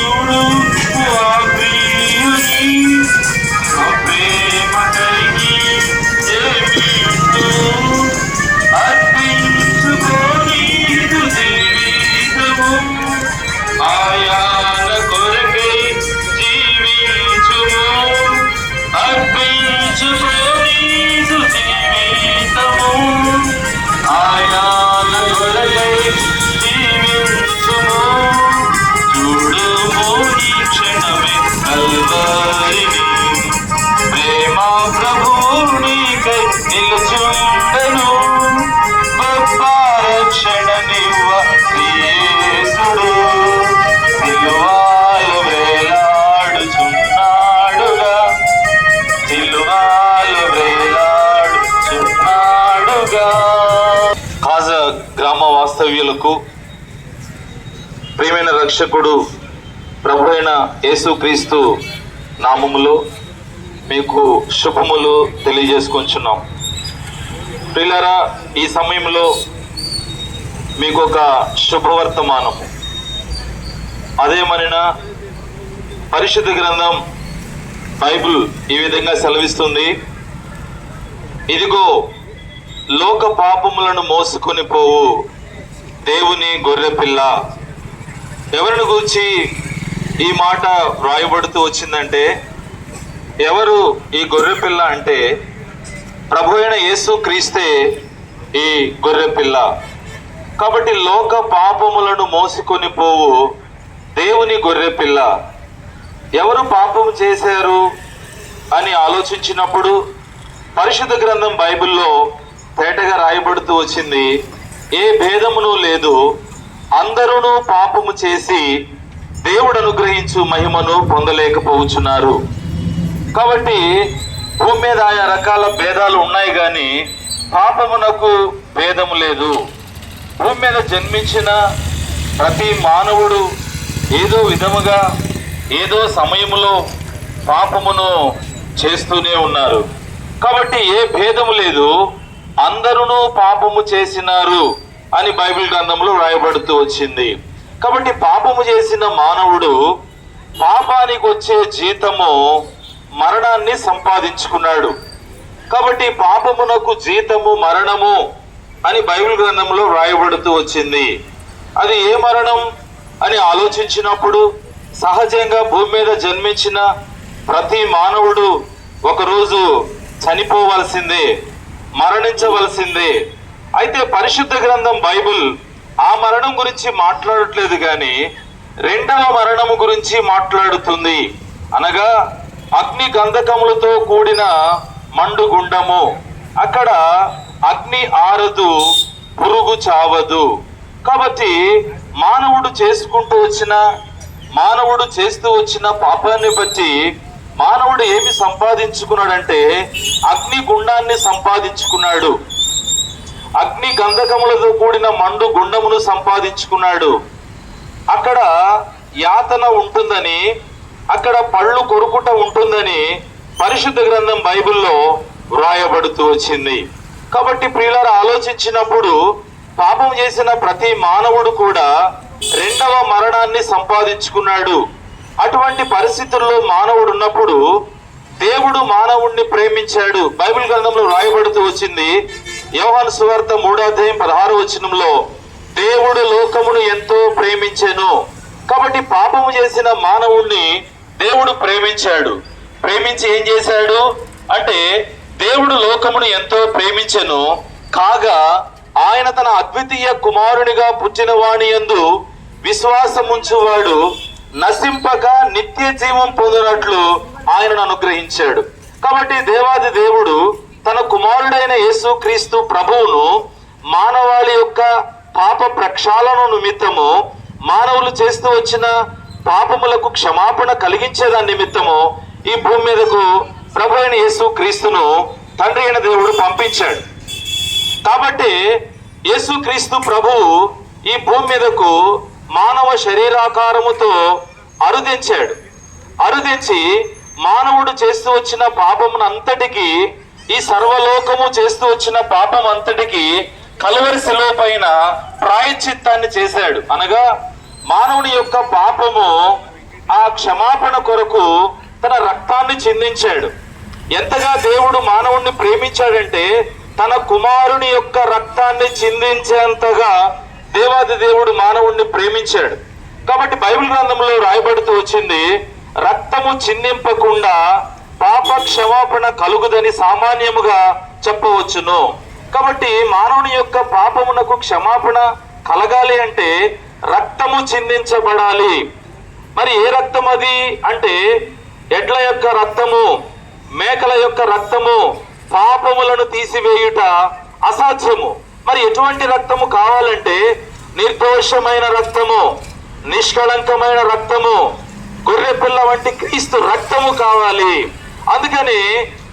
Lord. రక్షకుడు ప్రభు అయిన యేసుక్రీస్తు నామములో మీకు శుభములు తెలియజేసుకుంటున్నాం ప్రియులారా ఈ సమయంలో మీకు ఒక శుభవర్తమానము అదేమనినా పరిశుద్ధ గ్రంథం బైబిల్ ఈ విధంగా సెలవిస్తుంది. ఇదిగో లోక పాపములను మోసుకొని పోవు దేవుని గొర్రె పిల్ల ఎవరిని గూర్చి ఈ మాట వ్రాయబడుతూ వచ్చిందంటే ఎవరు ఈ గొర్రె పిల్ల అంటే ప్రభు అయిన యేసు క్రీస్తే ఈ గొర్రె పిల్ల. కాబట్టి లోక పాపములను మోసుకొని పోవు దేవుని గొర్రె పిల్ల. ఎవరు పాపం చేశారు అని ఆలోచించినప్పుడు పరిశుద్ధ గ్రంథం బైబిల్లో తేటగా రాయబడుతూ వచ్చింది ఏ భేదమును లేదు అందరూ పాపము చేసి దేవుడు అనుగ్రహించు మహిమను పొందలేకపోవచ్చున్నారు. కాబట్టి భూమి మీద ఆయా రకాల భేదాలు ఉన్నాయి కానీ పాపమునకు భేదము లేదు. భూమి మీద జన్మించిన ప్రతి మానవుడు ఏదో విధముగా ఏదో సమయములో పాపమును చేస్తూనే ఉన్నారు. కాబట్టి ఏ భేదము లేదు. అందరూ పాపము చేసినారు. అని బైబిల్ గ్రంథంలో వ్రాయబడుతూ వచ్చింది. కాబట్టి పాపము చేసిన మానవుడు పాపానికి వచ్చే జీతము మరణాన్ని సంపాదించుకున్నాడు. కాబట్టి పాపమునకు జీతము మరణము అని బైబిల్ గ్రంథంలో వ్రాయబడుతూ వచ్చింది. అది ఏ మరణం అని ఆలోచించినప్పుడు సహజంగా భూమి మీద జన్మించిన ప్రతి మానవుడు ఒకరోజు చనిపోవలసిందే మరణించవలసిందే అయితే పరిశుద్ధ గ్రంథం బైబిల్ ఆ మరణం గురించి మాట్లాడట్లేదు కానీ రెండవ మరణము గురించి మాట్లాడుతుంది. అనగా అగ్ని గంధకములతో కూడిన మండుగుండము అక్కడ అగ్ని ఆరదు పురుగు చావదు. కాబట్టి మానవుడు చేసుకుంటూ వచ్చిన మానవుడు చేస్తూ వచ్చిన పాపాన్ని బట్టి మానవుడు ఏమి సంపాదించుకున్నాడంటే అగ్ని గుండాన్ని సంపాదించుకున్నాడు. అగ్ని గంధకములతో కూడిన మండు గుండమును సంపాదించుకున్నాడు. అక్కడ యాతన ఉంటుందని అక్కడ పళ్ళు కొరుకుట ఉంటుందని పరిశుద్ధ గ్రంథం బైబిల్లో వ్రాయబడుతూ వచ్చింది. కాబట్టి ప్రియులారు ఆలోచించినప్పుడు పాపం చేసిన ప్రతి మానవుడు కూడా రెండవ మరణాన్ని సంపాదించుకున్నాడు. అటువంటి పరిస్థితుల్లో మానవుడు ఉన్నప్పుడు దేవుడు మానవుణ్ణి ప్రేమించాడు. బైబిల్ గ్రంథంలో రాయబడుతూ వచ్చింది యోహాను సువార్త మూడాధ్యాయం పదహారు వచనంలో దేవుడు లోకమును ఎంతో ప్రేమించాను. కాబట్టి పాపము చేసిన మానవుణ్ణి దేవుడు ప్రేమించాడు. ప్రేమించి ఏం చేశాడు? అంటే దేవుడు లోకమును ఎంతో ప్రేమించను. కాగా ఆయన తన అద్వితీయ కుమారునిగా పుట్టిన వాణి ఎందు విశ్వాసముంచువాడు నశింపక నిత్య జీవం పొందినట్లు ఆయనను అనుగ్రహించాడు కాబట్టి దేవాది దేవుడు తన కుమారుడైన యేసు క్రీస్తు ప్రభువును మానవాళి యొక్క పాప ప్రక్షాళన నిమిత్తము మానవులు చేస్తూ వచ్చిన పాపములకు క్షమాపణ కలిగించేదాని నిమిత్తము ఈ భూమి మీదకు ప్రభు అయిన యేసు క్రీస్తును తండ్రి అయిన దేవుడు పంపించాడు. కాబట్టి యేసుక్రీస్తు ప్రభువు ఈ భూమి మీదకు మానవ శరీరాకారముతో అరుదించాడు. అరుదించి మానవుడు చేస్తూ వచ్చిన పాపమును అంతటికి ఈ సర్వలోకము చేస్తూ వచ్చిన పాపం అంతటికి కలువరి శిలువ పైన ప్రాయచిత్తాన్ని చేశాడు. అనగా మానవుని యొక్క పాపము ఆ క్షమాపణ కొరకు తన రక్తాన్ని చిందించాడు. ఎంతగా దేవుడు మానవుణ్ణి ప్రేమించాడంటే తన కుమారుని యొక్క రక్తాన్ని చిందించేంతగా దేవాది దేవుడు మానవుణ్ణి ప్రేమించాడు. కాబట్టి బైబిల్ గ్రంథంలో రాయబడుతూ వచ్చింది రక్తము చిందింపకుండా క్షమాపణ కలుగుదని సామాన్యముగా చెప్పవచ్చును. కాబట్టి మానవుని యొక్క పాపమునకు క్షమాపణ కలగాలి అంటే రక్తము చిందించబడాలి. మరి ఏ రక్తం అది? అంటే ఎడ్ల యొక్క రక్తము మేకల యొక్క రక్తము పాపములను తీసివేయుట అసాధ్యము. మరి ఎటువంటి రక్తము కావాలంటే నిర్దోషమైన రక్తము నిష్కళంకమైన రక్తము గొర్రెపిల్ల వంటి క్రీస్తు రక్తము కావాలి. అందుకని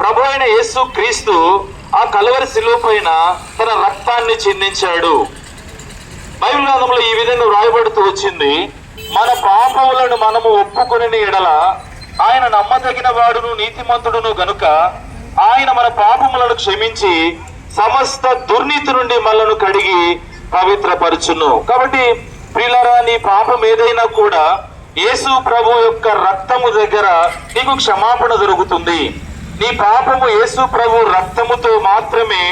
ప్రభు అయిన యేసు క్రీస్తు ఆ కలవరి శిలువ పైన తన రక్తాన్ని చిందించాడు. బైబిల్ గ్రంథంలో ఈ విధంగా వ్రాయబడుతూ వచ్చింది మన పాపములను మనము ఒప్పుకొని ఎడల ఆయన నమ్మదగిన వాడును నీతిమంతుడును గనుక ఆయన మన పాపములను క్షమించి సమస్త దుర్నీతి నుండి మనను కడిగి పవిత్రపరచును. కాబట్టి ప్రియులరా నీ పాపం ఏదైనా కూడా యేసు ప్రభు యొక్క రక్తము దగ్గర నీకు క్షమాపణ దొరుకుతుంది నీ పాపము యేసు ప్రభు రక్తముతో మాత్రమే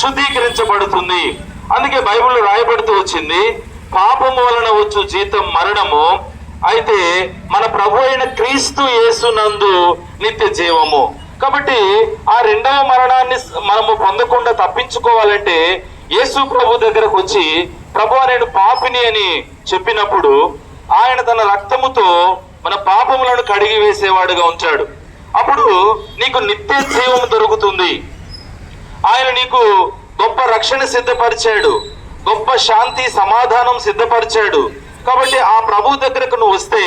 శుద్ధీకరించబడుతుంది. అందుకే బైబిల్లో రాయబడుతూ వచ్చింది పాపము వలన వచ్చు జీతం మరణము అయితే మన ప్రభు అయిన క్రీస్తు యేసునందు నిత్య జీవము. కాబట్టి ఆ రెండవ మరణాన్ని మనము పొందకుండా తప్పించుకోవాలంటే యేసు ప్రభు దగ్గరకు వచ్చి ప్రభు నేను పాపిని అని చెప్పినప్పుడు ఆయన తన రక్తముతో మన పాపములను కడిగి వేసేవాడుగా ఉంచాడు. అప్పుడు నీకు నిత్య జీవము దొరుకుతుంది. ఆయన నీకు గొప్ప రక్షణ సిద్ధపరిచాడు. గొప్ప శాంతి సమాధానం సిద్ధపరిచాడు. కాబట్టి ఆ ప్రభు దగ్గరకు నువ్వు వస్తే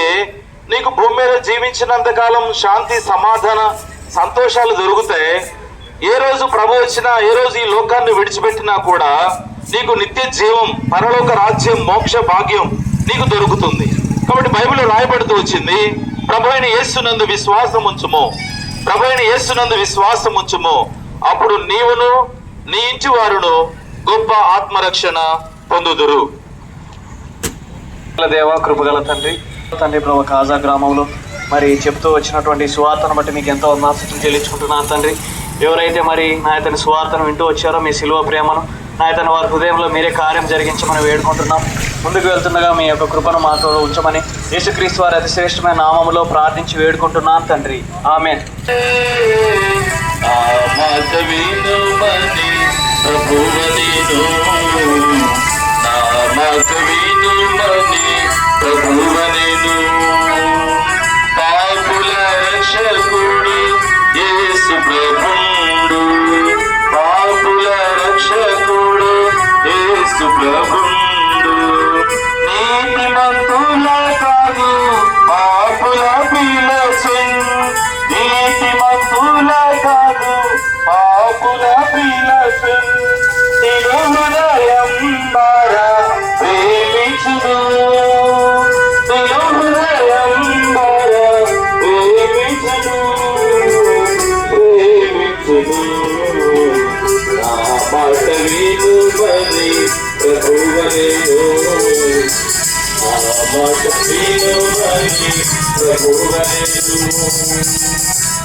నీకు భూమి మీద జీవించినంతకాలం శాంతి సమాధాన సంతోషాలు దొరుకుతాయి. ఏ రోజు ప్రభు వచ్చినా ఏ రోజు ఈ లోకాన్ని విడిచిపెట్టినా కూడా నీకు నిత్య జీవం పరలోక రాజ్యం మోక్ష భాగ్యం నీకు దొరుకుతుంది. కాబట్టి బైబిల్లో రాయబడుతూ వచ్చింది ప్రభు అయిన యేసునందు విశ్వాసం ఉంచుము. ప్రభు అయిన యేసునందు విశ్వాసం ఉంచుము. అప్పుడు నీవును నీ ఇంటి వారును గొప్ప ఆత్మరక్షణ పొందుదురు. దేవ కృపగల తండ్రి. తండ్రి ప్రభు కాజా గ్రామంలో మరి చెప్తూ వచ్చినటువంటి సువార్తను బట్టి మీకు ఎంతో నాశనం చెల్లించుకుంటున్నాను తండ్రి. ఎవరైతే మరి నా ఇతని సువార్తను వింటూ వచ్చారో మీ సిలువ ప్రేమను నా ఇతని వారి హృదయంలో మీరే కార్యం జరిగించమని వేడుకుంటున్నాం. ముందుకు వెళ్తుండగా మీ యొక్క కృపను మాతో ఉంచమని యేసుక్రీస్తు వారి అతి శ్రేష్టమైన నామములో ప్రార్థించి వేడుకుంటున్నాను తండ్రి. ఆమె ఆ పాపుల పిలచెన్ తిరుహృదయం బారా ప్రేమించును తిరుహృదయం బారా ప్రేమించును ప్రేమించును నా మాట వినుమని ప్రభువనేను నా మాట వినుమని ప్రభువనేను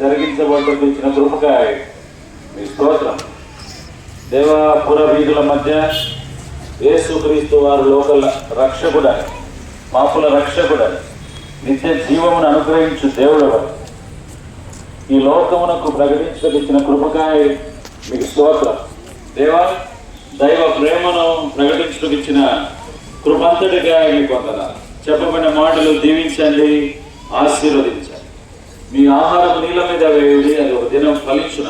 జరిగించబడ్డకు ఇచ్చిన కృపకాయ. మీ స్తోత్రం. దేవపుర వీధుల మధ్య యేసుక్రీస్తు వారు లోకల రక్షకుడని పాపుల రక్షకుడని నిత్య జీవమును అనుగ్రహించు దేవుడు ఈ లోకమునకు ప్రకటించదగిన కృపకాయ మీకు స్తోత్రం. దేవా దైవ ప్రేమను ప్రకటించదగిచ్చిన కృపంతటిగా మీకు వందన చెప్పబడిన మాటలు దీవించండి ఆశీర్వదించండి. మీ ఆహారం నీళ్ళ మీద వేయండి అది ఒక దినం ఫలించున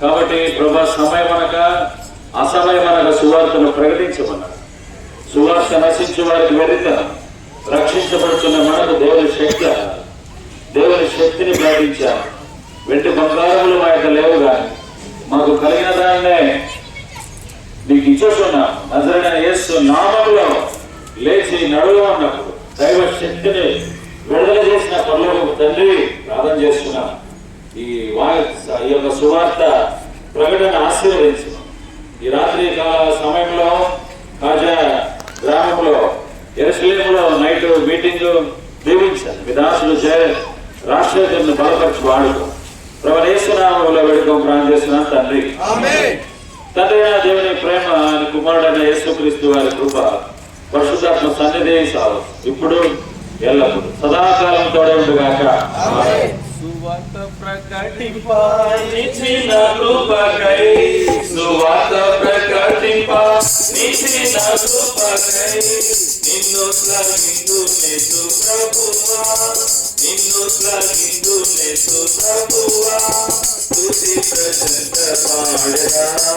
కాబట్టి ప్రభా సమయం అనక అసమయం అనక సువార్తను ప్రకటించమన్నాడు సువార్త నశించే వారికి వెరితనం రక్షించబడుతున్న మనకు దేవుని శక్తి దేవుని శక్తిని ప్రకటించారు వెంటి బంగారములు మా యొక్క లేవు కానీ మాకు కలిగిన దాన్నే నీకు ఇచ్చేస్తున్నా. నజరైన యేసు నామంలో లేచి నడువు అన్నప్పుడు దైవ శక్తిని విడుదల చేసిన పనులకు తండ్రి ప్రార్థన చేస్తున్నాం ఈ ఈ యొక్క సువార్త ప్రకటన ఆశీర్వదించు ఈ రాత్రి కాల సమయంలో కాజా గ్రామంలో ఎరుసలేములో నైట్ మీటింగ్ దీవించాలి మీ దాసులు జయ రాష్ట్రీయతను బలపరిచి వాడుకో. ప్రవణేశ్వరామంలో వేడుకో ప్రాణం చేస్తున్నాను తండ్రి. తండ్రి దేవుని ప్రేమ కుమారుడైన యేసుక్రీస్తు వారి కృప పరిశుద్ధాత్మ సన్నిధి సాగు. ఇప్పుడు ఎల్లప్పుడు సదాకాలం తోడే ఉండుగాక. సువార్త ప్రకటించిన కృపకై. సువార్త ప్రకటించిన కృపకై. నిన్ను స్లగిందు నేసు ప్రభువా నిన్ను నేసు ప్రభువా స్తుతి ప్రశంస పాడరా.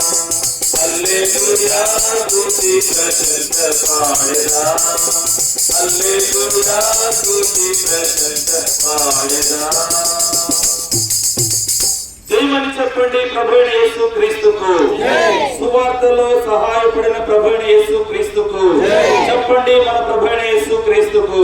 హల్లెలూయా. స్తుతి ప్రశంస పాడరా. జయమని చెప్పండి ప్రభుని యేసు క్రీస్తుకు. సువార్తలో సహాయపడిన ప్రభుని యేసు క్రీస్తుకు. చెప్పండి మన ప్రభుని యేసు క్రీస్తుకు.